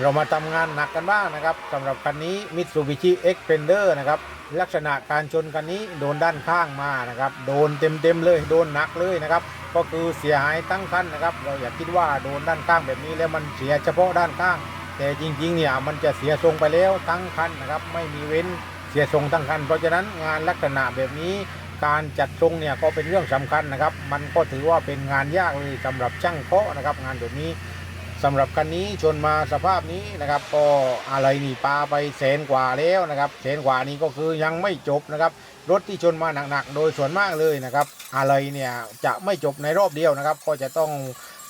เรามาทำงานหนักกันบ้างนะครับสำหรับคันนี้ Mitsubishi Xpander นะครับ ลักษณะการชนคันนี้โดนด้านข้างมานะครับ โดนเต็มๆเลย โดนหนักเลยนะครับ ก็คือเสียหายทั้งคันนะครับ เราอย่าคิดว่าโดนด้านข้างแบบนี้แล้วมันเสียเฉพาะด้านข้าง แต่จริงๆเนี่ยมันจะเสียทรงไปแล้วทั้งคันนะครับ ไม่มีเว้นเสียทรงทั้งคัน เพราะฉะนั้นงานลักษณะแบบนี้การจัดทรงเนี่ยก็เป็นเรื่องสำคัญนะครับ มันก็ถือว่าเป็นงานยากเลยสำหรับช่างเคาะนะครับ งานแบบนี้ สำหรับคันนี้ชนมาสภาพนี้นะครับ ก็อะไรนี่ปลาไปแสนกว่าแล้วนะครับแสนกว่านี้ก็คือยังไม่จบนะครับ รถที่ชนมาหนักๆ โดยส่วนมากเลยนะครับ อะไรเนี่ยจะไม่จบในรอบเดียวนะครับ ก็จะต้อง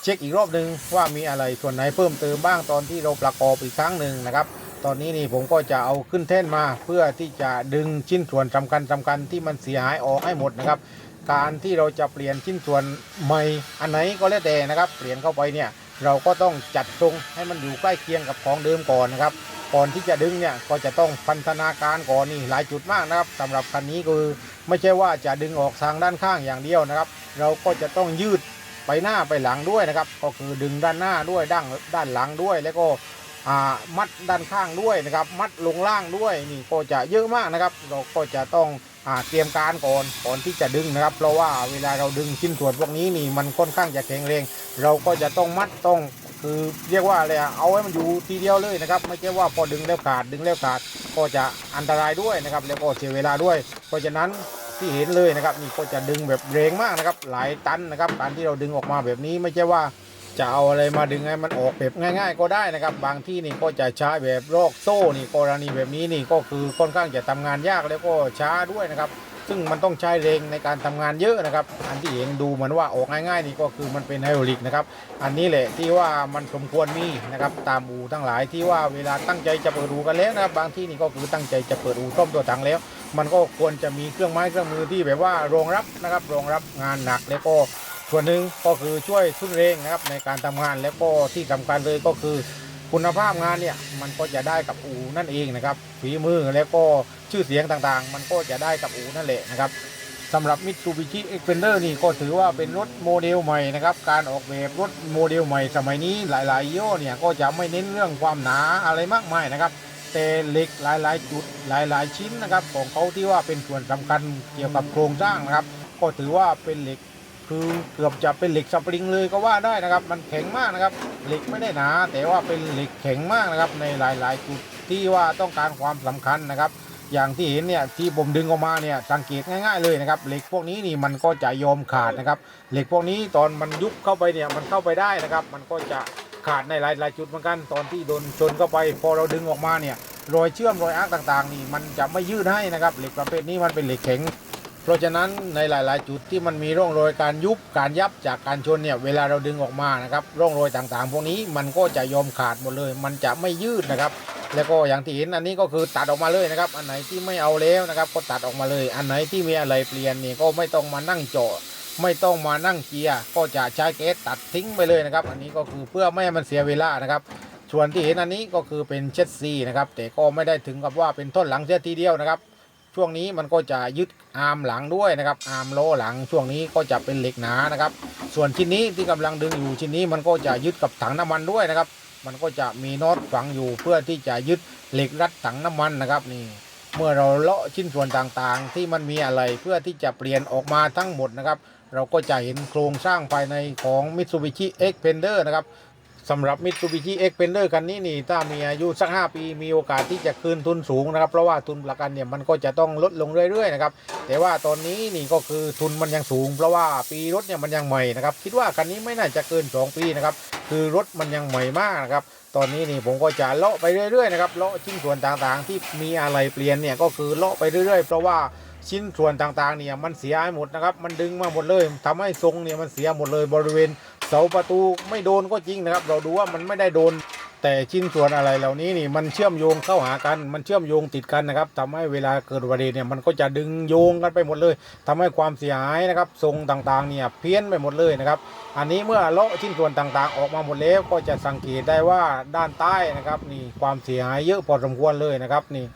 เช็คอีกรอบหนึ่งว่ามีอะไรส่วนไหนเพิ่มเติมบ้างตอนที่เราประกอบอีกครั้งหนึ่งนะครับ ตอนนี้นี่ผมก็จะเอาขึ้นแท่นมา เพื่อที่จะดึงชิ้นส่วนสำคัญสำคัญที่มันเสียหายออกให้หมดนะครับ การที่เราจะเปลี่ยนชิ้นส่วนใหม่อันไหนก็แล้วแต่นะครับ เปลี่ยนเข้าไปเนี่ย เราก็ต้องจัดทรงให้มันอยู่ใกล้เคียงกับของเดิมก่อนนะครับ ก่อนที่จะดึงเนี่ยก็จะต้องพันธนาการก่อนนี่หลายจุดมากนะครับสำหรับคันนี้คือไม่ใช่ว่าจะดึงออกทางด้านข้างอย่างเดียวนะครับ เราก็จะต้องยืดไปหน้าไปหลังด้วยนะครับ ก็คือดึงด้านหน้าด้วยด้านด้านหลังด้วย แล้วก็มัดด้านข้างด้วยนะครับ มัดลงล่างด้วยนี่ก็จะเยอะมากนะครับ เราก็จะต้อง เตรียมการก่อนก่อนที่จะดึงนะครับ เพราะว่าเวลาเราดึงชิ้นส่วนพวกนี้นี่มันค่อนข้างจะแข็งแรง เราก็จะต้องมัดต้องคือเรียกว่าอะไรเอาไว้มันอยู่ทีเดียวเลยนะครับ ไม่ใช่ว่าพอดึงแล้วขาดดึงแล้วขาดก็จะอันตรายด้วยนะครับ แล้วก็เสียเวลาด้วย เพราะฉะนั้นที่เห็นเลยนะครับนี่ก็จะดึงแบบแรงมากนะครับ หลายตันนะครับการที่เราดึงออกมาแบบนี้ไม่ใช่ว่า จะเอาอะไรมาดึงให้มันออกแบบง่าย ๆ ก็ได้นะครับ บางที่นี่ก็จะใช้แบบโรคโซ่นี่กรณีแบบนี้นี่ก็คือค่อนข้างจะทำงานยากแล้วก็ช้าด้วยนะครับ ซึ่งมันต้องใช้แรงในการทำงานเยอะนะครับ อันที่เห็นดูเหมือนว่าออกง่ายๆนี่ก็คือมันเป็นไฮดรอลิกนะครับอันนี้แหละที่ว่ามันสมควรมีนะครับตามอู่ทั้งหลายที่ว่าเวลาตั้งใจจะเปิดอู่กันแล้วนะครับ บางที่นี่ก็คือตั้งใจจะเปิดอู่ต้มตัวถังแล้ว มันก็ควรจะมีเครื่องไม้เครื่องมือที่แบบว่ารองรับนะครับรองรับงานหนักแล้วก็ ส่วนหนึ่งก็คือช่วยทุนเรงนะครับในการทำงานแล้วก็ที่สำคัญเลยก็คือคุณภาพงานเนี่ยมันก็จะได้กับอูนั่นเองนะครับฝีมือแล้วก็ชื่อเสียงต่างๆ มันก็จะได้กับอูนั่นแหละนะครับสำหรับ Mitsubishi Xpander นี่ก็ถือว่าเป็นรถโมเดลใหม่นะครับการออกแบบรถโมเดลใหม่สมัยนี้หลายๆยี่ห้อเนี่ยก็จะไม่เน้นเรื่องความหนาอะไรมากมายนะครับแต่เหล็กหลายๆ จุดหลายๆ ชิ้นนะครับของเขาที่ว่าเป็นส่วนสำคัญเกี่ยวกับโครงสร้างนะครับ ก็ถือว่าเป็นเหล็ก คือเกือบจะเป็นเหล็กสปริงเลยก็ว่าได้นะครับ มันแข็งมากนะครับ เหล็กไม่ได้หนา แต่ว่าเป็นเหล็กแข็งมากนะครับ ในหลายๆจุดที่ว่าต้องการความสำคัญนะครับ อย่างที่เห็นเนี่ยที่ผมดึงออกมาเนี่ยสังเกตง่าย ๆเลยนะครับ เหล็กพวกนี้นี่มันก็จะยอมขาดนะครับ เหล็กพวกนี้ตอนมันยุบเข้าไปเนี่ยมันเข้าไปได้นะครับ มันก็จะขาดในหลายๆจุดเหมือนกันตอนที่โดนชนเข้าไป พอเราดึงออกมาเนี่ยรอยเชื่อมรอยอาร์กต่างๆ นี่มันจะไม่ยืดให้นะครับ เหล็กประเภทนี้มันเป็นเหล็กแข็ง เพราะฉะนั้นในหลาย ๆ จุดที่มันมีร่องรอยการยุบการยับจากการชนเนี่ยเวลาเราดึงออกมานะครับร่องรอยต่างๆ พวกนี้มันก็จะยอมขาดหมดเลย มันจะไม่ยืดนะครับ แล้วก็อย่างที่เห็นอันนี้ก็คือตัดออกมาเลยนะครับ อันไหนที่ไม่เอาแล้วนะครับ ก็ตัดออกมาเลย อันไหนที่มีอะไรเปลี่ยนนี่ก็ไม่ต้องมานั่งเจาะไม่ต้องมานั่งเกียร์ก็จะใช้แก๊สตัดทิ้งไปเลยนะครับ อันนี้ก็คือเพื่อไม่ให้มันเสียเวลานะครับส่วนที่เห็นอันนี้ก็คือเป็นเช็ดซีนะครับแต่ก็ไม่ได้ถึงกับว่าเป็นท่อนหลังเสียทีเดียวนะครับ ช่วงนี้มันก็จะยึดอาร์มหลังด้วยนะครับอาร์มโลหลังช่วงนี้ก็จะเป็นเหล็กหนานะครับ ส่วนชิ้นนี้ที่กำลังดึงอยู่ชิ้นนี้มันก็จะยึดกับถังน้ำมันด้วยนะครับ มันก็จะมีน็อตฝังอยู่เพื่อที่จะยึดเหล็กรัดถังน้ำมันนะครับนี่เมื่อเราเลาะชิ้นส่วนต่างๆ ที่มันมีอะไรเพื่อที่จะเปลี่ยนออกมาทั้งหมดนะครับ เราก็จะเห็นโครงสร้างภายในของ Mitsubishi Xpander นะครับ สำหรับ Mitsubishi Xpander คันนี้นี่ถ้ามีอายุสัก 5 ปี มีโอกาสที่จะคืนทุนสูงนะครับ เพราะว่าทุนประกันเนี่ยมันก็จะต้องลดลงเรื่อยๆนะครับแต่ว่าตอนนี้นี่ก็คือทุนมันยังสูง เพราะว่าปีรถเนี่ยมันยังใหม่นะครับคิดว่าคันนี้ไม่น่าจะเกิน 2 ปีนะครับคือรถมันยังใหม่มากนะครับตอนนี้นี่ผมก็จะเลาะไปเรื่อยๆนะครับเลาะชิ้นส่วนต่างๆ ที่มีอะไรเปลี่ยนเนี่ยก็คือเลาะไปเรื่อยๆ เพราะว่าชิ้นส่วนต่างๆเนี่ยมันเสียหมดนะครับมันดึงมาหมดเลยทำให้ทรงเนี่ยมันเสียหมดเลยบริเวณ เสาประตูไม่โดนก็จริงนะครับ เราดูว่ามันไม่ได้โดน แต่ชิ้นส่วนอะไรเหล่านี้นี่มันเชื่อมโยงเข้าหากัน มันเชื่อมโยงติดกันนะครับทำให้เวลาเกิดอุบัติเหตุเนี่ยมันก็จะดึงโยงกันไปหมดเลยทำให้ความเสียหายนะครับทรงต่างๆเนี่ยเพี้ยนไปหมดเลยนะครับ อันนี้เมื่อเลาะชิ้นส่วนต่างๆ ออกมาหมดแล้วก็จะสังเกตได้ว่าด้านใต้นะครับนี่ความเสียหายเยอะพอสมควรเลยนะครับนี่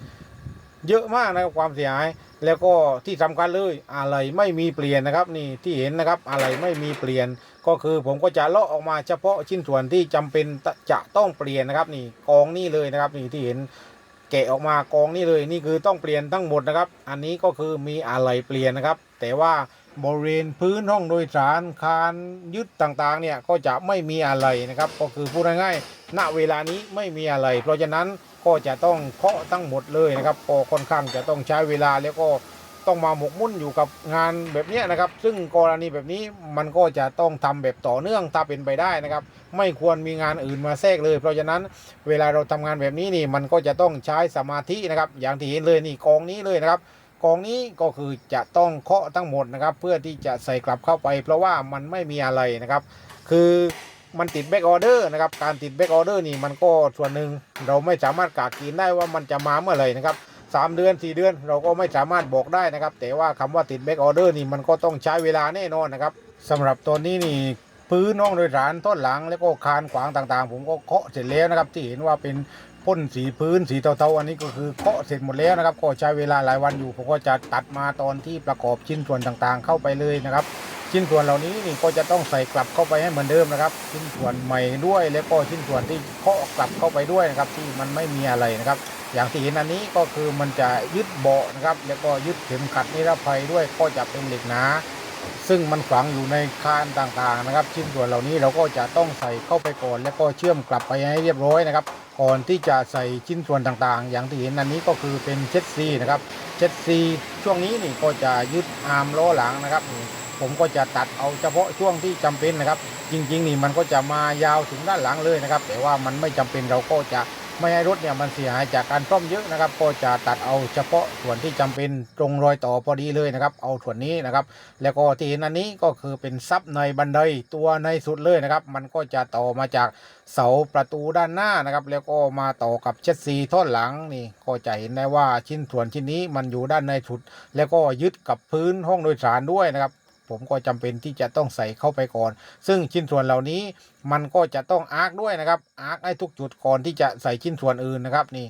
เยอะมากนะครับความเสียหายแล้วก็ที่สำคัญเลยอะไรไม่มีเปลี่ยนนะครับ นี่ที่เห็นนะครับอะไรไม่มีเปลี่ยนก็คือผมก็จะเลาะออกมาเฉพาะชิ้นส่วนที่จำเป็นจะต้องเปลี่ยนนะครับนี่กองนี่เลยนะครับนี่ที่เห็นแกะออกมากองนี่เลยนี่คือต้องเปลี่ยนทั้งหมดนะครับ อันนี้ก็คือมีอะไรเปลี่ยนนะครับ แต่ว่าบริเวณพื้นห้องโดยสารคานยึดต่างๆเนี่ยก็จะไม่มีอะไรนะครับ ก็คือพูดง่ายๆณเวลานี้ไม่มีอะไร เพราะฉะนั้นก็จะต้องเคาะทั้งหมดเลยนะครับก็ค่อนข้างจะต้องใช้เวลาแล้วก็ ต้องมาหมกมุ่นอยู่กับงานแบบนี้นะครับ ซึ่งกรณีแบบนี้มันก็จะต้องทำแบบต่อเนื่องถ้าเป็นไปได้นะครับ ไม่ควรมีงานอื่นมาแทรกเลย เพราะฉะนั้นเวลาเราทำงานแบบนี้นี่มันก็จะต้องใช้สมาธินะครับ อย่างที่เห็นเลยนี่กองนี้เลยนะครับกองนี้ก็คือจะต้องเคาะทั้งหมดนะครับ เพื่อที่จะใส่กลับเข้าไป เพราะว่ามันไม่มีอะไรนะครับ คือมันติดแบ็กออเดอร์นะครับ การติดแบ็กออเดอร์นี่มันก็ส่วนหนึ่งเราไม่สามารถกะกินได้ว่ามันจะมาเมื่อไหร่นะครับ สามเดือนสี่เดือน เราก็ไม่สามารถบอกได้นะครับ แต่ว่าคำว่าติดแบ็กออเดอร์นี่มันก็ต้องใช้เวลาแน่นอนนะครับสำหรับตัวนี้นี่พื้นห้องโดยสารต้นหลังแล้วก็คานขวางต่างๆ ผมก็เคาะเสร็จแล้วนะครับที่เห็นว่าเป็นพ่นสีพื้นสีเทาๆอันนี้ก็คือเคาะเสร็จหมดแล้วนะครับก็ใช้เวลาหลายวันอยู่ผมก็จะตัดมาตอนที่ประกอบชิ้นส่วนต่างๆ เข้าไปเลยนะครับ ชิ้นส่วนเหล่านี้นี่ก็จะต้องใส่กลับเข้าไปให้เหมือนเดิมนะครับ ชิ้นส่วนใหม่ด้วยแล้วก็ชิ้นส่วนที่เคาะกลับเข้าไปด้วยนะครับที่มันไม่มีอะไรนะครับ อย่างที่เห็นอันนี้ก็คือมันจะยึดเบาะนะครับ แล้วก็ยึดเข็มขัดนิรภัยด้วยก็จะเป็นเหล็กหนา ซึ่งมันฝังอยู่ในคานต่างๆนะครับ ชิ้นส่วนเหล่านี้เราก็จะต้องใส่เข้าไปก่อน แล้วก็เชื่อมกลับไปให้เรียบร้อยนะครับ ก่อนที่จะใส่ชิ้นส่วนต่างๆ อย่างที่เห็นอันนี้ก็คือเป็นเช็ดซีนะครับเช็ดซีช่วงนี้นี่ก็จะยึดอาร์มล้อหลังนะครับผมก็จะตัดเอาเฉพาะช่วงที่จำเป็นนะครับ จริงๆนี่มันก็จะมายาวถึงด้านหลังเลยนะครับ แต่ว่ามันไม่จำเป็นเราก็จะ ไม่ให้รถเนี่ยมันเสียหายจากการซ่อมเยอะนะครับ ก็จะตัดเอาเฉพาะส่วนที่จำเป็นตรงรอยต่อพอดีเลยนะครับ เอาส่วนนี้นะครับ แล้วก็ที่เห็นอันนี้ก็คือเป็นซับในบันไดตัวในสุดเลยนะครับ มันก็จะต่อมาจากเสาประตูด้านหน้านะครับ แล้วก็มาต่อกับเช็ดซีท่อนหลังนี่ก็จะเห็นได้ว่าชิ้นส่วนชิ้นนี้มันอยู่ด้านในสุด แล้วก็ยึดกับพื้นห้องโดยสารด้วยนะครับ ผมก็จำเป็นที่จะต้องใส่เข้าไปก่อน ซึ่งชิ้นส่วนเหล่านี้มันก็จะต้องอาร์คด้วยนะครับอาร์คให้ทุกจุดก่อนที่จะใส่ชิ้นส่วนอื่นนะครับนี่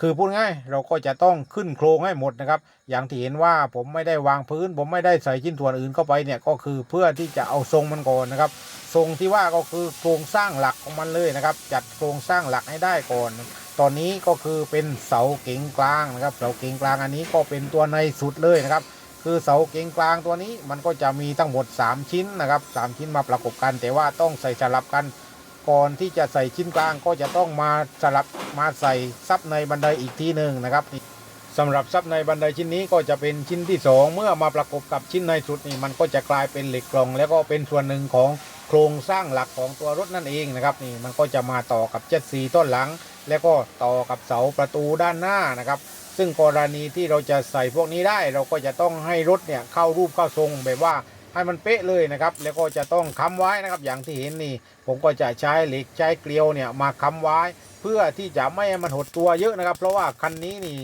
คือพูดง่ายเราก็จะต้องขึ้นโครงให้หมดนะครับ อย่างที่เห็นว่าผมไม่ได้วางพื้น ผมไม่ได้ใส่ชิ้นส่วนอื่นเข้าไปเนี่ยก็คือเพื่อที่จะเอาทรงมันก่อนนะครับ ทรงที่ว่าก็คือโครงสร้างหลักของมันเลยนะครับ จัดโครงสร้างหลักให้ได้ก่อน ตอนนี้ก็คือเป็นเสาเก๋งกลางนะครับเสาเก๋งกลางอันนี้ก็เป็นตัวในสุดเลยนะครับ คือเสาเกงกลางตัวนี้มันก็จะมีทั้งหมด 3 ชิ้นนะครับ3ชิ้นมาประกบกัน แต่ว่าต้องใส่สลับกัน ก่อนที่จะใส่ชิ้นกลางก็จะต้องมาสลับมาใส่ซับในบันไดอีกทีหนึ่งนะครับสำหรับซับในบันไดชิ้นนี้ก็จะเป็นชิ้นที่ 2 เมื่อมาประกบกับชิ้นในสุดนี่มันก็จะกลายเป็นเหล็กกลอง แล้วก็เป็นส่วนหนึ่งของโครงสร้างหลักของตัวรถนั่นเองนะครับนี่มันก็จะมาต่อกับเจ็ดสีต้นหลัง แล้วก็ต่อกับเสาประตูด้านหน้านะครับ ซึ่งกรณีที่เราจะใส่พวกนี้ได้ เราก็จะต้องให้รถเนี่ยเข้ารูปเข้าทรงแบบว่าให้มันเป๊ะเลยนะครับ แล้วก็จะต้องค้ำไว้นะครับอย่างที่เห็นนี่ ผมก็จะใช้เหล็กใช้เกลียวเนี่ยมาค้ำไว้ เพื่อที่จะไม่ให้มันหดตัวเยอะนะครับ เพราะว่าคันนี้นี่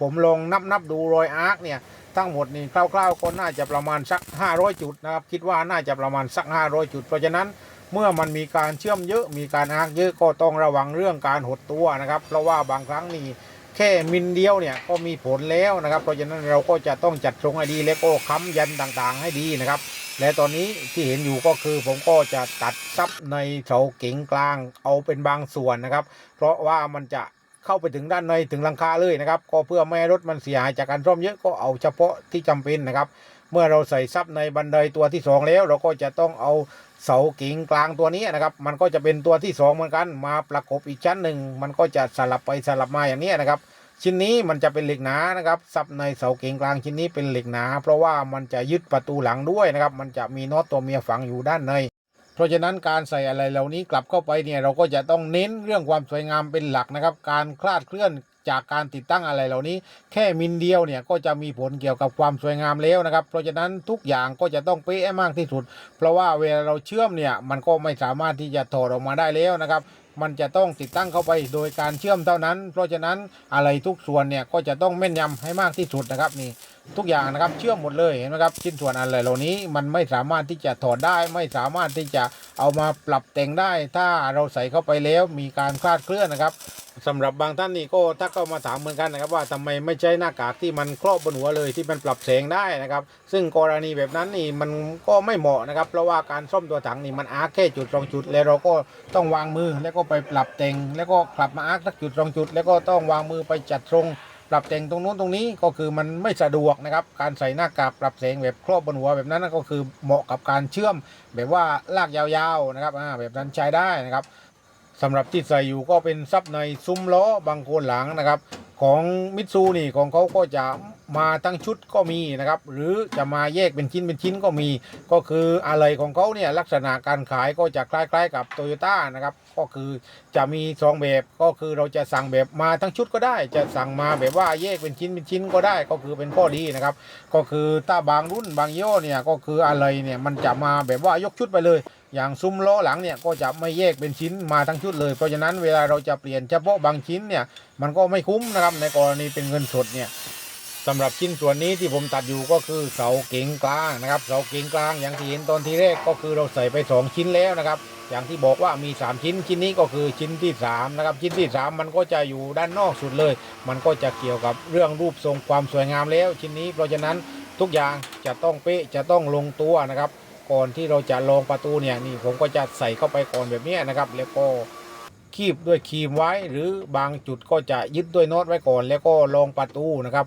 ผมลองนับนับดูรอยอาร์คเนี่ยทั้งหมดนี่คร่าวๆก็น่าจะประมาณสัก 500 จุดนะครับ คิดว่าน่าจะประมาณสัก 500 จุด เพราะฉะนั้นเมื่อมันมีการเชื่อมเยอะมีการอาร์คเยอะก็ต้องระวังเรื่องการหดตัวนะครับ เพราะว่าบางครั้งนี่ ค่มิลเดียวเนี่ยก็มีผลแล้วนะครับเพราะฉะนั้นเราก็จะต้องจัดทรงให้ดีแล้วก็ค้ำยันต่างๆ ให้ดีนะครับ และตอนนี้ที่เห็นอยู่ก็คือผมก็จะตัดซับในเสาเก๋งกลางเอาเป็นบางส่วนนะครับ เพราะว่ามันจะเข้าไปถึงด้านในถึงหลังคาเลยนะครับ ก็เพื่อไม่ให้รถมันเสียหายจากการร่มเยอะก็เอาเฉพาะที่จำเป็นนะครับ เมื่อเราใส่ซับในบันไดตัวที่สองแล้ว เราก็จะต้องเอาเสาเก๋งกลางตัวนี้นะครับ มันก็จะเป็นตัวที่สองเหมือนกัน มาประกบอีกชั้นหนึ่งมันก็จะสลับไปสลับมาอย่างนี้นะครับ ชิ้นนี้มันจะเป็นเหล็กหนานะครับซับในเสาเก๋งกลางชิ้นนี้เป็นเหล็กหนา เพราะว่ามันจะยึดประตูหลังด้วยนะครับ มันจะมีน็อตตัวเมียฝังอยู่ด้านในเพราะฉะนั้นการใส่อะไรเหล่านี้กลับเข้าไปเนี่ยเราก็จะต้องเน้นเรื่องความสวยงามเป็นหลักนะครับ การคลาดเคลื่อน จากการติดตั้งอะไรเหล่านี้ แค่มิลเดียวเนี่ยก็จะมีผลเกี่ยวกับความสวยงามแล้วนะครับ เพราะฉะนั้นทุกอย่างก็จะต้องเป๊ะให้มากที่สุด เพราะว่าเวลาเราเชื่อมเนี่ยมันก็ไม่สามารถที่จะถอดออกมาได้แล้วนะครับมันจะต้องติดตั้งเข้าไปโดยการเชื่อมเท่านั้น เพราะฉะนั้นอะไรทุกส่วนเนี่ยก็จะต้องแม่นยำให้มากที่สุดนะครับนี่ ทุกอย่างนะครับเชื่อมหมดเลยเห็นไหมครับชิ้นส่วนอะไรเหล่านี้มันไม่สามารถที่จะถอดได้ ไม่สามารถที่จะเอามาปรับแต่งได้ ถ้าเราใส่เข้าไปแล้วมีการคลาดเคลื่อนนะครับสำหรับบางท่านนี่ก็ถ้าก็มาถามเหมือนกันนะครับว่าทำไมไม่ใช้หน้ากากที่มันครอบบนหัวเลยที่มันปรับแสงได้นะครับ ซึ่งกรณีแบบนั้นนี่มันก็ไม่เหมาะนะครับ เพราะว่าการซ่อมตัวถังนี่มันอาร์คแค่จุดสองจุด แล้วเราก็ต้องวางมือแล้วก็ไปปรับแต่ง แล้วก็กลับมาอาร์คสักจุดสองจุด แล้วก็ต้องวางมือไปจัดทรง ปรับแต่งตรงนู้นตรงนี้ก็คือมันไม่สะดวกนะครับ การใส่หน้ากากปรับแสงแบบครอบบนหัวแบบนั้นก็คือเหมาะกับการเชื่อมแบบว่าลากยาวๆนะครับแบบนั้นใช้ได้นะครับ สำหรับที่ใส่อยู่ก็เป็นซับในซุ้มล้อบางโคนหลังนะครับ ของมิตซูนี่ของเขาก็จะมาทั้งชุดก็มีนะครับ หรือจะมาแยกเป็นชิ้นเป็นชิ้นก็มี ก็คืออะไรของเขาเนี่ยลักษณะการขายก็จะคล้ายๆกับโตโยต้านะครับ ก็คือจะมีสองแบบก็คือเราจะสั่งแบบมาทั้งชุดก็ได้ จะสั่งมาแบบว่าแยกเป็นชิ้นเป็นชิ้นก็ได้ ก็คือเป็นข้อดีนะครับ ก็คือถ้าบางรุ่นบางย่อเนี่ยก็คืออะไรเนี่ยมันจะมาแบบว่ายกชุดไปเลย อย่างซุ้มล้อหลังเนี่ยก็จะไม่แยกเป็นชิ้นมาทั้งชุดเลย เพราะฉะนั้นเวลาเราจะเปลี่ยนเฉพาะบางชิ้นเนี่ยมันก็ไม่คุ้มนะครับในกรณีเป็นเงินสดเนี่ยสำหรับชิ้นส่วนนี้ที่ผมตัดอยู่ก็คือเสาเก๋งกลางนะครับเสาเก๋งกลางอย่างที่เห็นตอนที่แรกก็คือเราใส่ไป 2 ชิ้นแล้วนะครับ อย่างที่บอกว่ามี 3 ชิ้นชิ้นนี้ก็คือชิ้นที่3นะครับชิ้นที่ 3 มันก็จะอยู่ด้านนอกสุดเลย มันก็จะเกี่ยวกับเรื่องรูปทรงความสวยงามแล้วชิ้นนี้ เพราะฉะนั้นทุกอย่างจะต้องเป๊ะจะต้องลงตัวนะครับ ก่อนที่เราจะลองประตูเนี่ยนี่ผมก็จะใส่เข้าไปก่อนแบบนี้นะครับ แล้วก็คีบด้วยครีมไว้ หรือบางจุดก็จะยึดด้วยโน็อตไว้ก่อน แล้วก็ลองประตูนะครับ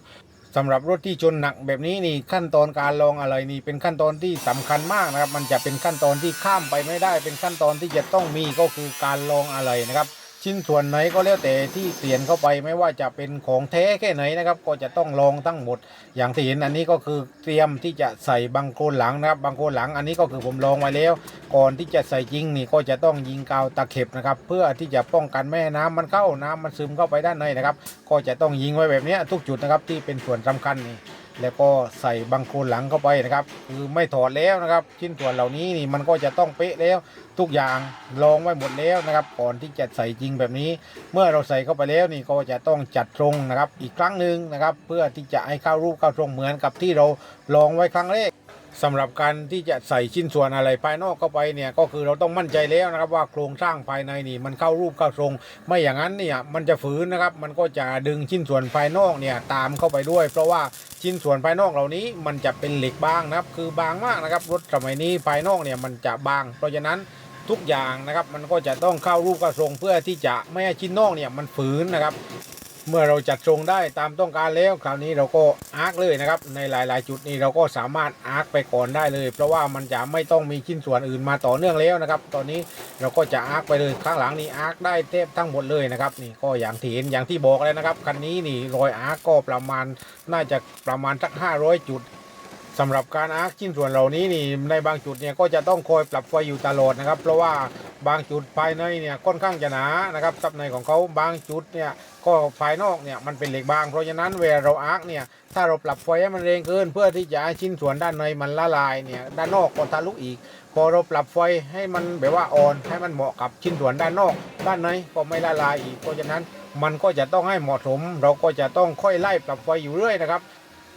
สำหรับรถที่ชนหนักแบบนี้นี่ขั้นตอนการลองอะไรนี่เป็นขั้นตอนที่สำคัญมากนะครับ มันจะเป็นขั้นตอนที่ข้ามไปไม่ได้ เป็นขั้นตอนที่จะต้องมีก็คือการลองอะไรนะครับ ชิ้นส่วนไหนก็แล้วแต่ที่เปลี่ยนเข้าไปไม่ว่าจะเป็นของแท้แค่ไหนนะครับ ก็จะต้องลองทั้งหมด อย่างที่เห็นอันนี้ก็คือเตรียมที่จะใส่บังโคลนหลังนะครับบังโคลนหลังอันนี้ก็คือผมลองไว้แล้ว ก่อนที่จะใส่จริงนี่ก็จะต้องยิงกาวตะเข็บนะครับ เพื่อที่จะป้องกันแม่ให้น้ำมันเข้าน้ำมันซึมเข้าไปด้านในนะครับ ก็จะต้องยิงไว้แบบนี้ทุกจุดนะครับที่เป็นส่วนสำคัญนี่ แล้วก็ใส่บังโคลนหลังเข้าไปนะครับ คือไม่ถอดแล้วนะครับ ชิ้นส่วนเหล่านี้นี่มันก็จะต้องเป๊ะแล้ว ทุกอย่างลองไว้หมดแล้วนะครับ ก่อนที่จะใส่จริงแบบนี้ เมื่อเราใส่เข้าไปแล้วนี่ก็จะต้องจัดตรงนะครับ อีกครั้งหนึ่งนะครับ เพื่อที่จะให้เข้ารูปเข้าทรงเหมือนกับที่เราลองไว้ครั้งแรก สำหรับการที่จะใส่ชิ้นส่วนอะไรภายนอกเข้าไปเนี่ยก็คือเราต้องมั่นใจแล้วนะครับว่าโครงสร้างภายในนี่มันเข้ารูปเข้าทรง ไม่อย่างนั้นเนี่ยมันจะฝืนนะครับมันก็จะดึงชิ้นส่วนภายนอกเนี่ยตามเข้าไปด้วย เพราะว่าชิ้นส่วนภายนอกเหล่านี้มันจะเป็นเหล็กบางนะครับ คือบางมากนะครับรถสมัยนี้ภายนอกเนี่ยมันจะบาง เพราะฉะนั้นทุกอย่างนะครับมันก็จะต้องเข้ารูปเข้าทรงเพื่อที่จะไม่ให้ชิ้นนอกเนี่ยมันฝืนนะครับ เมื่อเราจัดทรงได้ตามต้องการแล้วคราวนี้เราก็อาร์คเลยนะครับ ในหลาย ๆ จุดนี้เราก็สามารถอาร์คไปก่อนได้เลย เพราะว่ามันจะไม่ต้องมีชิ้นส่วนอื่นมาต่อเนื่องแล้วนะครับ ตอนนี้เราก็จะอาร์คไปเลยข้างหลังนี้อาร์คได้เทปทั้งหมดเลยนะครับนี่ก็อย่างที่เห็นอย่างที่บอกเลยนะครับคันนี้นี่รอยอาร์คก็ประมาณน่าจะประมาณสัก500 จุดสำหรับการอาร์คชิ้นส่วนเหล่านี้นี่ในบางจุดเนี่ยก็จะต้องคอยปรับไฟอยู่ตลอดนะครับ เพราะว่า บางจุดภายในเนี่ยค่อนข้างจะหนานะครับซับในของเขาบางจุดเนี่ยก็ภายนอกเนี่ยมันเป็นเหล็กบาง เพราะฉะนั้นเวลาเราอาร์คเนี่ยถ้าเราปรับไฟให้มันแรงเกิน เพื่อที่จะให้ชิ้นส่วนด้านในมันละลายเนี่ยด้านนอกก็ทะลุอีก พอเราปรับไฟให้มันแบบว่าอ่อนให้มันเหมาะกับชิ้นส่วนด้านนอก ด้านในก็ไม่ละลายอีก เพราะฉะนั้นมันก็จะต้องให้เหมาะสม เราก็จะต้องค่อยไล่ปรับไฟอยู่เรื่อยนะครับ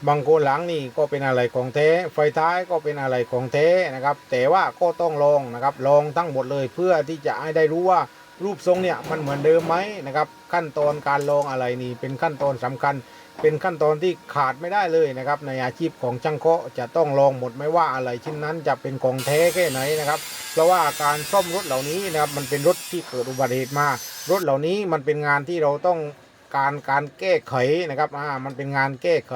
บางโคนหลังนี่ก็เป็นอะไรของแท้ไฟท้ายก็เป็นอะไรของแท้นะครับ แต่ว่าก็ต้องลองนะครับ ลองทั้งหมดเลยเพื่อที่จะให้ได้รู้ว่ารูปทรงเนี่ยมันเหมือนเดิมไหมนะครับ ขั้นตอนการลองอะไรนี่เป็นขั้นตอนสำคัญ เป็นขั้นตอนที่ขาดไม่ได้เลยนะครับ ในอาชีพของช่างเคาะจะต้องลองหมดไม่ว่าอะไรชิ้นนั้นจะเป็นของแท้แค่ไหนนะครับ เพราะว่าการซ่อมรถเหล่านี้นะครับมันเป็นรถที่เกิดอุบัติเหตุมารถเหล่านี้มันเป็นงานที่เราต้องการการแก้ไขนะครับอ่ามันเป็นงานแก้ไข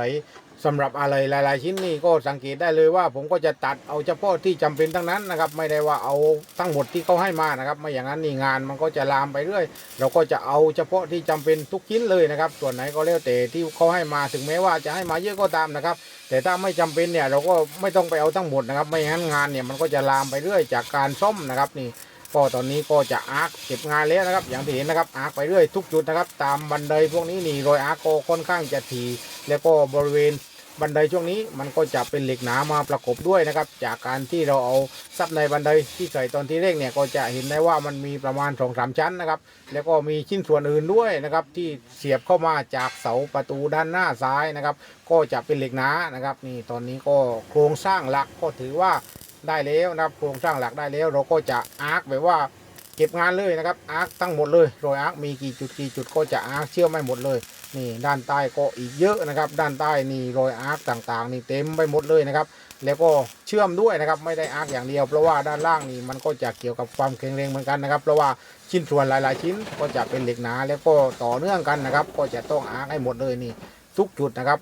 สำหรับอะไรหลาย ๆ ชิ้นนี่ก็สังเกตได้เลยว่า ผมก็จะตัดเอาเฉพาะที่จำเป็นทั้งนั้นนะครับ ไม่ได้ว่าเอาทั้งหมดที่เขาให้มานะครับ ไม่อย่างนั้นนี่งานมันก็จะลามไปเรื่อย เราก็จะเอาเฉพาะที่จำเป็นทุกชิ้นเลยนะครับ ส่วนไหนก็แล้วแต่ที่เขาให้มาถึงแม้ว่าจะให้มาเยอะก็ตามนะครับ แต่ถ้าไม่จำเป็นเนี่ยเราก็ไม่ต้องไปเอาทั้งหมดนะครับ ไม่อย่างนั้นงานเนี่ยมันก็จะลามไปเรื่อยจากการซ่อมนะครับนี่ก็ตอนนี้ก็จะอาร์คเก็บงานแล้วนะครับ อย่างที่เห็นนะครับอาร์คไปเรื่อยทุกจุดนะครับ ตามบันไดพวกนี้นี่รอยอาร์คก็ค่อนข้างจะถี่แล้วก็บริเวณ บันไดช่วงนี้มันก็จะเป็นเหล็กหนามาประกบด้วยนะครับ จากการที่เราเอาซับในบันไดที่ใส่ตอนที่แรกเนี่ยก็จะเห็นได้ว่ามันมีประมาณสองสามชั้นนะครับ แล้วก็มีชิ้นส่วนอื่นด้วยนะครับ ที่เสียบเข้ามาจากเสาประตูด้านหน้าซ้ายนะครับ ก็จะเป็นเหล็กหนานะครับ นี่ตอนนี้ก็โครงสร้างหลักก็ถือว่าได้แล้วนะครับโครงสร้างหลักได้แล้ว เราก็จะอาร์คแบบว่าเก็บงานเลยนะครับอาร์คทั้งหมดเลยรอยอาร์คมีกี่จุดกี่จุดก็จะอาร์คเชื่อมไม่หมดเลย นี่ด้านใต้ก็อีกเยอะนะครับ ด้านใต้นี่รอยอาร์คต่างๆ นี่เต็มไปหมดเลยนะครับ แล้วก็เชื่อมด้วยนะครับ ไม่ได้อาร์คอย่างเดียว เพราะว่าด้านล่างนี่มันก็จะเกี่ยวกับความแข็งแรงเหมือนกันนะครับ เพราะว่าชิ้นส่วนหลาย ๆ ชิ้นก็จะเป็นเหล็กหนาแล้วก็ต่อเนื่องกันนะครับ ก็จะต้องอาร์คให้หมดเลยนี่ทุกจุดนะครับ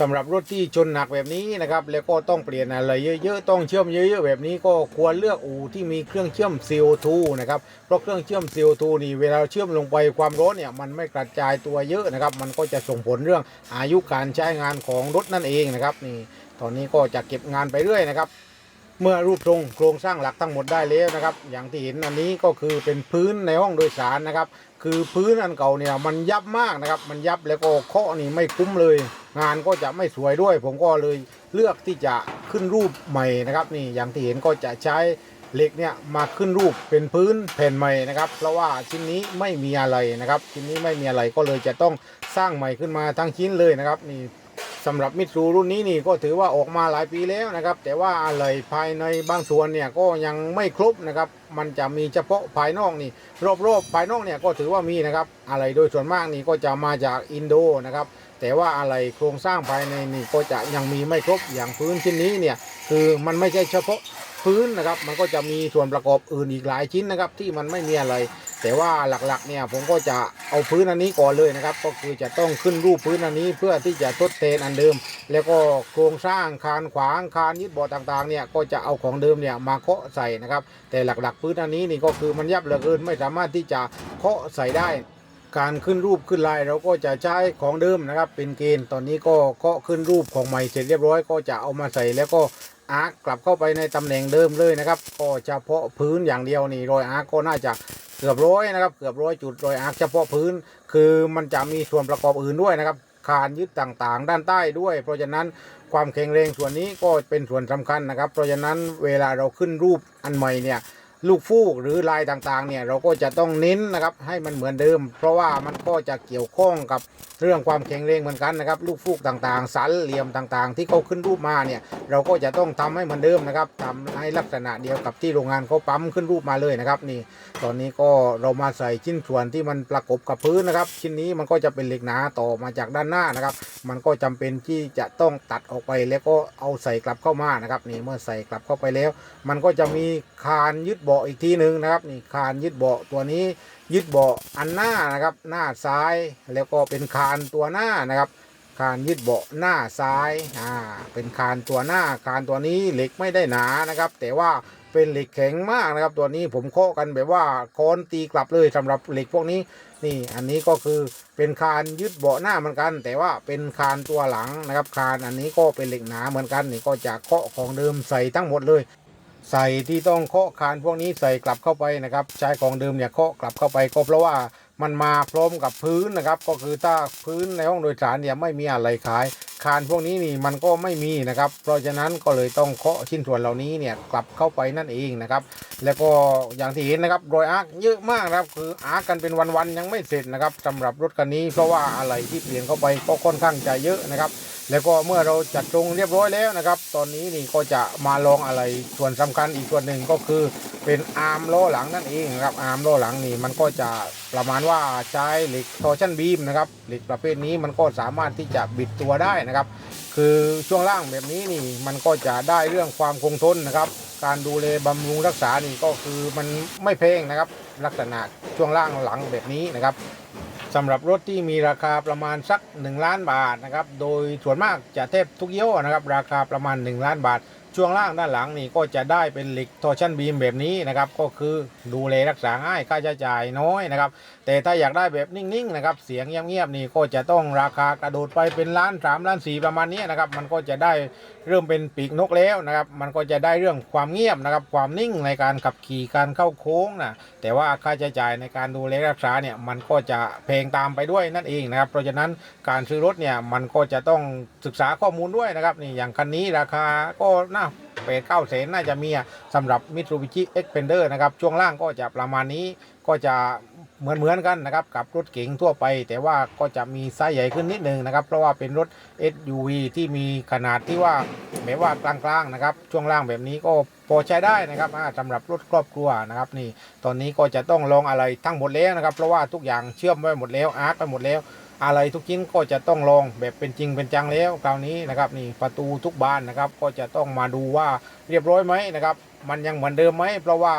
สำหรับรถที่ชนหนักแบบนี้นะครับแล้วก็ต้องเปลี่ยนอะไรเยอะๆต้องเชื่อมเยอะๆแบบนี้ก็ควรเลือกอู่ที่มีเครื่องเชื่อม CO2 นะครับเพราะเครื่องเชื่อม CO2 นี่เวลาเชื่อมลงไปความร้อนเนี่ยมันไม่กระจายตัวเยอะนะครับมันก็จะส่งผลเรื่องอายุการใช้งานของรถนั่นเองนะครับนี่ตอนนี้ก็จะเก็บงานไปเรื่อยนะครับเมื่อรูปทรงโครงสร้างหลักทั้งหมดได้แล้วนะครับ อย่างที่เห็นอันนี้ก็คือเป็นพื้นในห้องโดยสารนะครับ คือพื้นอันเก่าเนี่ยมันยับมากนะครับ มันยับแล้วก็เคาะนี่ไม่คุ้มเลย งานก็จะไม่สวยด้วย ผมก็เลยเลือกที่จะขึ้นรูปใหม่นะครับนี่อย่างที่เห็นก็จะใช้เหล็กเนี่ยมาขึ้นรูปเป็นพื้นแผ่นใหม่นะครับ เพราะว่าชิ้นนี้ไม่มีอะไรนะครับ ชิ้นนี้ไม่มีอะไรก็เลยจะต้องสร้างใหม่ขึ้นมาทั้งชิ้นเลยนะครับนี่สำหรับมิตซูรุ่นนี้นี่ก็ถือว่าออกมาหลายปีแล้วนะครับ แต่ว่าอะไรภายในบางส่วนเนี่ยก็ยังไม่ครบนะครับ มันจะมีเฉพาะภายนอกนี่ รอบๆภายนอกเนี่ยก็ถือว่ามีนะครับ อะไรโดยส่วนมากนี่ก็จะมาจากอินโดนะครับ แต่ว่าอะไรโครงสร้างภายในนี่ก็จะยังมีไม่ครบอย่างพื้นชิ้นนี้เนี่ยคือมันไม่ใช่เฉพาะพื้นนะครับ มันก็จะมีส่วนประกอบอื่นอีกหลายชิ้นนะครับ ที่มันไม่มีอะไร แต่ว่าหลักๆเนี่ยผมก็จะเอาพื้นอันนี้ก่อนเลยนะครับ ก็คือจะต้องขึ้นรูปพื้นอันนี้เพื่อที่จะทดแทนอันเดิม แล้วก็โครงสร้างคานขวางคานยึดบาะต่างๆเนี่ยก็จะเอาของเดิมเนี่ยมาเคาะใส่นะครับ แต่หลักๆพื้นอันนี้นี่ก็คือมันยับเหลือเกินไม่สามารถที่จะเคาะใส่ได้ การขึ้นรูปขึ้นลายเราก็จะใช้ของเดิมนะครับ เป็นเกณฑ์ตอนนี้ก็เคาะขึ้นรูปของใหม่เสร็จเรียบร้อยก็จะเอามาใส่แล้วก็อาร์คกลับเข้าไปในตำแหน่งเดิมเลยนะครับ ก็เฉพาะพื้นอย่างเดียวนี่รอยอาร์คก็น่าจะเกือบร้อยนะครับ เกือบร้อยจุดรอยอาร์คเฉพาะพื้น คือมันจะมีส่วนประกอบอื่นด้วยนะครับคานยึดต่างๆ ด้านใต้ด้วย เพราะฉะนั้นความแข็งแรงส่วนนี้ก็เป็นส่วนสำคัญนะครับ เพราะฉะนั้นเวลาเราขึ้นรูปอันใหม่เนี่ย ลูกฟูกหรือลายต่างๆเนี่ยเราก็จะต้องเน้นนะครับให้มันเหมือนเดิม เพราะว่ามันก็จะเกี่ยวข้องกับเรื่องความแข็งแรงเหมือนกันนะครับ ลูกฟูกต่างๆ สันเหลี่ยมต่างๆ ที่เขาขึ้นรูปมาเนี่ยเราก็จะต้องทำให้เหมือนเดิมนะครับทำให้ลักษณะเดียวกับที่โรงงานเขาปั๊มขึ้นรูปมาเลยนะครับนี่ ตอนนี้ก็เรามาใส่ชิ้นส่วนที่มันประกบกับพื้นนะครับ ชิ้นนี้มันก็จะเป็นเหล็กหนาต่อมาจากด้านหน้านะครับ มันก็จำเป็นที่จะต้องตัดออกไปแล้วก็เอาใส่กลับเข้ามานะครับนี่เมื่อใส่กลับเข้าไปแล้ว มันก็จะมีคานยึดเบาะอีกทีหนึ่งนะครับนี่คานยึดเบาะตัวนี้ยึดเบาะอันหน้านะครับ หน้าซ้ายแล้วก็เป็นคานตัวหน้านะครับ คานยึดเบาะหน้าซ้ายอ่าเป็นคานตัวหน้าคานตัวนี้เหล็กไม่ได้หนานะครับ แต่ว่าเป็นเหล็กแข็งมากนะครับ ตัวนี้ผมเคาะกันแบบว่าค้อนตีกลับเลยสำหรับเหล็กพวกนี้นี่อันนี้ก็คือเป็นคานยึดเบาะหน้าเหมือนกัน แต่ว่าเป็นคานตัวหลังนะครับ คานอันนี้ก็เป็นเหล็กหนาเหมือนกันนี่ก็จะเคาะของเดิมใส่ทั้งหมดเลย ใส่ที่ต้องเคาะคานพวกนี้ใส่กลับเข้าไปนะครับ ใช้ของเดิมเนี่ยเคาะกลับเข้าไปก็เพราะว่ามันมาพร้อมกับพื้นนะครับ ก็คือถ้าพื้นในห้องโดยสารเนี่ยไม่มีอะไรขาย คานพวกนี้นี่มันก็ไม่มีนะครับ เพราะฉะนั้นก็เลยต้องเคาะชิ้นส่วนเหล่านี้เนี่ยกลับเข้าไปนั่นเองนะครับ แล้วก็อย่างที่เห็นนะครับรอยอาร์คเยอะมากนะครับ คืออาร์คกันเป็นวันๆยังไม่เสร็จนะครับสำหรับรถคันนี้เพราะว่าอะไรที่เปลี่ยนเข้าไปก็ค่อนข้างจะเยอะนะครับ แล้วก็เมื่อเราจัดตรงเรียบร้อยแล้วนะครับ ตอนนี้นี่ก็จะมาลองอะไรส่วนสำคัญอีกส่วนหนึ่งก็คือเป็นอาร์มล้อหลังนั่นเองนะครับอาร์มล้อหลังนี่มันก็จะประมาณว่าใช้เหล็กทอร์ชันบีมนะครับเหล็กประเภทนี้มันก็สามารถที่จะบิดตัวได้นะครับ คือช่วงล่างแบบนี้นี่มันก็จะได้เรื่องความคงทนนะครับ การดูแลบำรุงรักษานี่ก็คือมันไม่แพงนะครับ ลักษณะช่วงล่างหลังแบบนี้นะครับ สำหรับรถที่มีราคาประมาณสัก 1 ล้านบาทนะครับ โดยส่วนมากจะเทบทุกยี่ห้อนะครับ ราคาประมาณ 1 ล้านบาท ช่วงล่างด้านหลังนี่ก็จะได้เป็นเหล็กทอร์ชันบีมแบบนี้นะครับ ก็คือดูแลรักษาง่ายค่าใช้จ่ายน้อยนะครับ แต่ถ้าอยากได้แบบนิ่งๆนะครับเสียงเงียบๆนี่ก็จะต้องราคากระโดดไปเป็นล้านสามล้านสี่ประมาณนี้นะครับมันก็จะได้เริ่มเป็นปีกนกแล้วนะครับมันก็จะได้เรื่องความเงียบนะครับความนิ่งในการขับขี่การเข้าโค้งนะแต่ว่าค่าใช้จ่ายในการดูแลรักษาเนี่ยมันก็จะแพงตามไปด้วยนั่นเองนะครับเพราะฉะนั้นการซื้อรถเนี่ยมันก็จะต้องศึกษาข้อมูลด้วยนะครับนี่อย่างคันนี้ราคาก็น่าแปดเก้าแสนน่าจะมีสำหรับ Mitsubishi Xpander นะครับช่วงล่างก็จะประมาณนี้ก็จะ เหมือนเหมือนๆกันนะครับกับรถเก๋งทั่วไป แต่ว่าก็จะมีไซส์ใหญ่ขึ้นนิดนึงนะครับ เพราะว่าเป็นรถ SUV ที่มีขนาดที่ว่าแบบว่ากลางๆนะครับ ช่วงล่างแบบนี้ก็พอใช้ได้นะครับอ่าสำหรับรถครอบครัวนะครับนี่ตอนนี้ก็จะต้องลองอะไรทั้งหมดแล้วนะครับ เพราะว่าทุกอย่างเชื่อมไว้หมดแล้วอาร์คไปหมดแล้วอะไรทุกชิ้นก็จะต้องลองแบบเป็นจริงเป็นจังแล้วคราวนี้นะครับนี่ประตูทุกบานนะครับ ก็จะต้องมาดูว่าเรียบร้อยไหมนะครับ มันยังเหมือนเดิมไหมเพราะว่า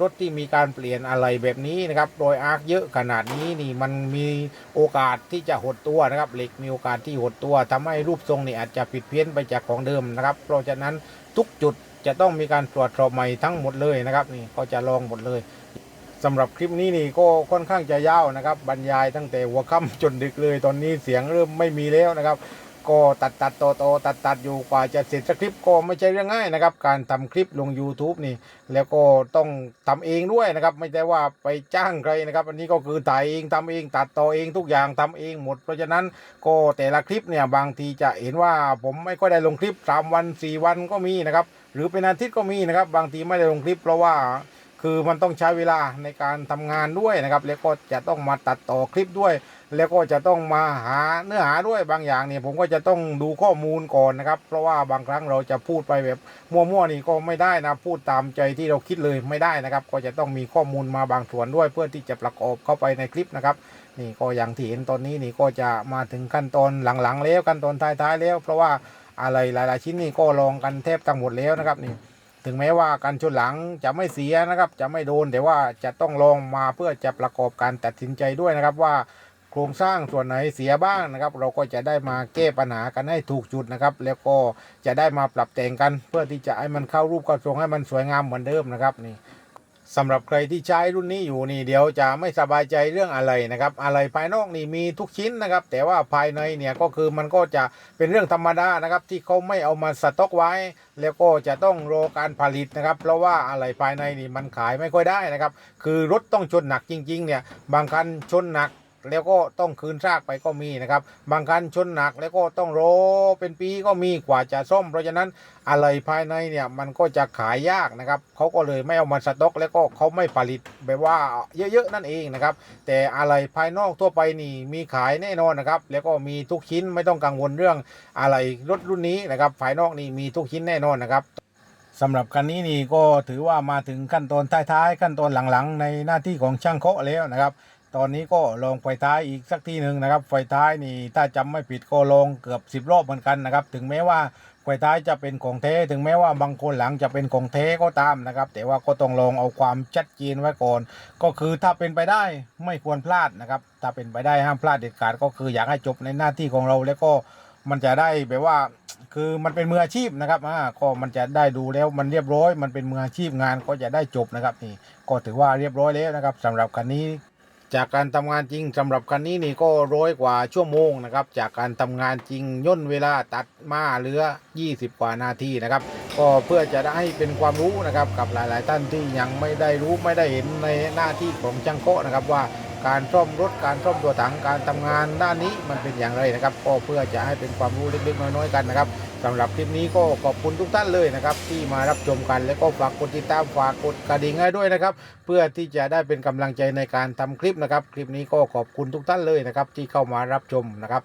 รถที่มีการเปลี่ยนอะไรแบบนี้นะครับ โดยอาร์คเยอะขนาดนี้นี่มันมีโอกาสที่จะหดตัวนะครับเหล็กมีโอกาสที่หดตัวทำให้รูปทรงนี่อาจจะผิดเพี้ยนไปจากของเดิมนะครับ เพราะฉะนั้นทุกจุดจะต้องมีการตรวจสอบใหม่ทั้งหมดเลยนะครับนี่ก็จะลองหมดเลยสำหรับคลิปนี้นี่ก็ค่อนข้างจะยาวนะครับ บรรยายตั้งแต่หัวค่ำจนดึกเลย ตอนนี้เสียงเริ่มไม่มีแล้วนะครับ ก็ตัดตัดโตโตตัดตัดอยู่กว่าจะเสร็จสคลิปก็ไม่ใช่เรื่องง่ายนะครับ การทำคลิปลง YouTube นี่ แล้วก็ต้องทำเองด้วยนะครับ ไม่ได้ว่าไปจ้างใครนะครับ อันนี้ก็คือถ่ายเองทำเอง ตัดต่อเองทุกอย่างทำเองหมด เพราะฉะนั้นก็แต่ละคลิปเนี่ยบางทีจะเห็นว่าผมไม่ค่อยได้ลงคลิป3วัน 4 วันก็มีนะครับ หรือเป็นอาทิตย์ก็มีนะครับ บางทีไม่ได้ลงคลิป เพราะว่าคือมันต้องใช้เวลาในการทำงานด้วยนะครับ แล้วก็จะต้องมาตัดต่อคลิปด้วย แล้วก็จะต้องมาหาเนื้อหาด้วยบางอย่างเนี่ยผมก็จะต้องดูข้อมูลก่อนนะครับ เพราะว่าบางครั้งเราจะพูดไปแบบมั่วๆนี่ก็ไม่ได้นะพูดตามใจที่เราคิดเลยไม่ได้นะครับ ก็จะต้องมีข้อมูลมาบางส่วนด้วย เพื่อที่จะประกอบเข้าไปในคลิปนะครับนี่ก็อย่างที่เห็นตอนนี้นี่ก็จะมาถึงขั้นตอนหลังๆ แล้วขั้นตอนท้ายๆแล้ว เพราะว่าอะไรหลายๆชิ้นนี่ก็ลองกันแทบทั้งหมดแล้วนะครับนี่ถึงแม้ว่าการชนหลังจะไม่เสียนะครับ จะไม่โดนแต่ว่าจะต้องลองมาเพื่อจะประกอบการตัดสินใจด้วยนะครับว่า โครงสร้างส่วนไหนเสียบ้างนะครับ เราก็จะได้มาแก้ปัญหากันให้ถูกจุดนะครับ แล้วก็จะได้มาปรับแต่งกัน เพื่อที่จะให้มันเข้ารูปเข้าทรงให้มันสวยงามเหมือนเดิมนะครับนี่สำหรับใครที่ใช้รุ่นนี้อยู่นี่เดี๋ยวจะไม่สบายใจเรื่องอะไรนะครับ อะไรภายนอกนี่มีทุกชิ้นนะครับ แต่ว่าภายในเนี่ยก็คือมันก็จะเป็นเรื่องธรรมดานะครับ ที่เขาไม่เอามาสต็อกไว้ แล้วก็จะต้องรอการผลิตนะครับ เพราะว่าอะไรภายในนี่มันขายไม่ค่อยได้นะครับ คือรถต้องชนหนักจริง ๆ เนี่ยบางคันชนหนัก แล้วก็ต้องคืนซากไปก็มีนะครับบางคันชนหนักแล้วก็ต้องรอเป็นปีก็มีกว่าจะซ่อม เพราะฉะนั้นอะไรภายในเนี่ยมันก็จะขายยากนะครับเขาก็เลยไม่เอามาสต็อก แล้วก็เขาไม่ผลิตแบบว่าเยอะๆนั่นเองนะครับแต่อะไรภายนอกทั่วไปนี่มีขายแน่นอนนะครับแล้วก็มีทุกชิ้นไม่ต้องกังวลเรื่องอะไรรถรุ่นนี้นะครับภายนอกนี่มีทุกชิ้นแน่นอนนะครับสำหรับคันนี้นี่ก็ถือว่ามาถึงขั้นตอนท้ายๆขั้นตอนหลังๆ ในหน้าที่ของช่างเคาะแล้วนะครับ ตอนนี้ก็ลองไฟท้ายอีกสักทีหนึ่งนะครับไฟท้ายนี่ถ้าจำไม่ผิดก็ลองเกือบ 10 รอบเหมือนกันนะครับ ถึงแม้ว่าไฟท้ายจะเป็นของแท้ถึงแม้ว่าบางคนหลังจะเป็นของแท้ก็ตามนะครับ แต่ว่าก็ต้องลองเอาความชัดเจนไว้ก่อน ก็คือถ้าเป็นไปได้ไม่ควรพลาดนะครับ ถ้าเป็นไปได้ห้ามพลาดเด็ดขาดก็คืออยากให้จบในหน้าที่ของเราแล้วก็มันจะได้แบบว่าคือมันเป็นมืออาชีพนะครับอ่าก็มันจะได้ดูแล้วมันเรียบร้อย มันเป็นมืออาชีพงานก็จะได้จบนะครับนี่ก็ถือว่าเรียบร้อยแล้วนะครับสำหรับคันนี้ จากการทำงานจริงสำหรับคันนี้นี่ก็ร้อยกว่าชั่วโมงนะครับ จากการทำงานจริงย่นเวลาตัดมาเหลือ 20 กว่านาทีนะครับ ก็เพื่อจะได้เป็นความรู้นะครับกับหลาย ๆ ท่านที่ยังไม่ได้รู้ไม่ได้เห็นในหน้าที่ของช่างโกะนะครับว่า การซ่อมรถการซ่อมตัวถังการทำงานด้านนี้มันเป็นอย่างไรนะครับ ก็เพื่อจะให้เป็นความรู้เล็กๆน้อยๆกันนะครับสำหรับคลิปนี้ก็ขอบคุณทุกท่านเลยนะครับ ที่มารับชมกันแล้วก็ฝากกดติดตามฝากกดกระดิ่งให้ด้วยนะครับ เพื่อที่จะได้เป็นกำลังใจในการทำคลิปนะครับ คลิปนี้ก็ขอบคุณทุกท่านเลยนะครับ ที่เข้ามารับชมนะครับ